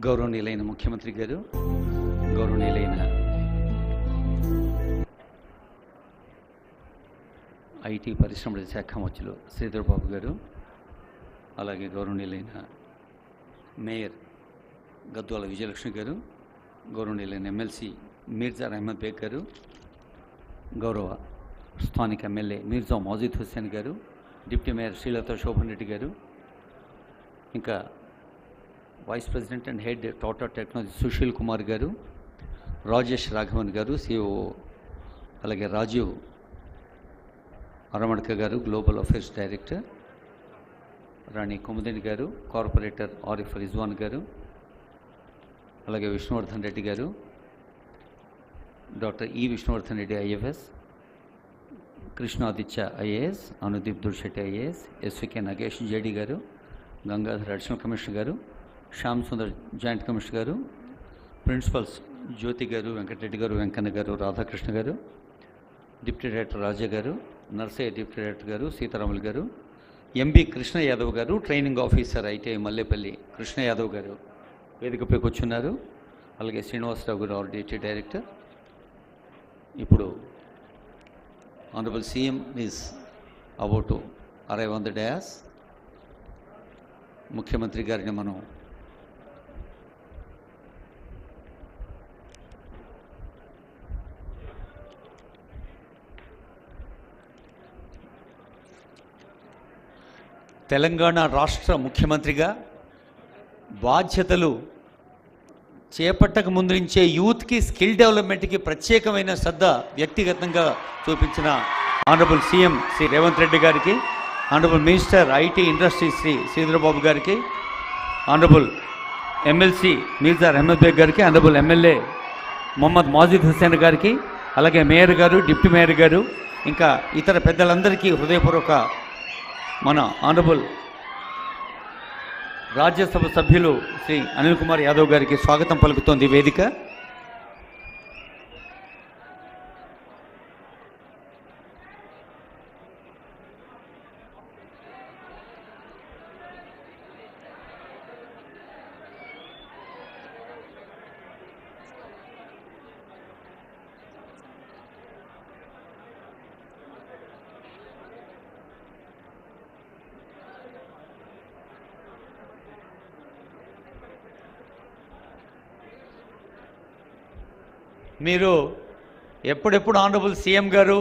గౌరవనీయులైన ముఖ్యమంత్రి గారు గౌరవనీయులైన ఐటీ పరిశ్రమల శాఖ మంత్రులు శ్రీధర్ బాబు గారు అలాగే గౌరవనీయులైన మేయర్ గద్వాల విజయలక్ష్మి గారు గౌరవనీయులైన ఎమ్మెల్సీ మీర్జా అహ్మద్ బేగ్ గారు గౌరవ స్థానిక ఎమ్మెల్యే మీర్జా మౌజీద్ హుస్సేన్ గారు డిప్యూటీ మేయర్ శ్రీలత శోభన్ రెడ్డి గారు ఇంకా vice president and head Tata technology Sushil Kumar గారు రాజేష్ రాఘవన్ గారు సిఓ అలాగే రాజీవ్ అరమణక గారు global affairs director Rani Kumudini గారు కార్పొరేటర్ ఆరిఫ్ రిజ్వాన్ గారు అలాగే విష్ణువర్ధన్ రెడ్డి గారు doctor E Vishnuvardhan Reddy IFS Krishnaditya IAS Anudeep Durishetty IAS SVK Nagesh JD గారు గంగాధర్ అడిషనల్ కమిషనర్ గారు శ్యామ్ సుందర్ జాయింట్ కమిషనర్ గారు ప్రిన్సిపల్స్ జ్యోతి గారు వెంకటరెడ్డి గారు వెంకన్న గారు రాధాకృష్ణ గారు డిప్యూటీ డైరెక్టర్ రాజా గారు నర్సయ్య డిప్యూటీ డైరెక్టర్ గారు సీతారాములు గారు ఎంబి కృష్ణ యాదవ్ గారు training officer ITI Mallepally Krishna Yadav గారు వేదికపై కూర్చున్నారు. అలాగే శ్రీనివాసరావు గారు ఆర్డిటీ డైరెక్టర్. ఇప్పుడు honourable CM is about arrive on the dais. ముఖ్యమంత్రి గారిని మనం తెలంగాణ రాష్ట్ర ముఖ్యమంత్రిగా బాధ్యతలు చేపట్టక ముందు నుంచే యూత్కి స్కిల్ డెవలప్మెంట్కి ప్రత్యేకమైన శ్రద్ధ వ్యక్తిగతంగా చూపించిన ఆనరబుల్ సీఎం శ్రీ రేవంత్ రెడ్డి గారికి honourable minister IT industry Shri Sridhar Babu గారికి ఆనరబుల్ ఎమ్మెల్సీ మీర్జా అహ్మద్ బేగ్ గారికి ఆనరబుల్ ఎమ్మెల్యే మొహమ్మద్ మాజిద్ హుస్సేన్ గారికి అలాగే మేయర్ గారు డిప్యూటీ మేయర్ గారు ఇంకా ఇతర పెద్దలందరికీ హృదయపూర్వక మన ఆనరబుల్ రాజ్యసభ సభ్యులు శ్రీ అనిల్ కుమార్ యాదవ్ గారికి స్వాగతం పలుకుతోంది వేదిక. మీరు ఎప్పుడెప్పుడు ఆనరబుల్ సీఎం గారు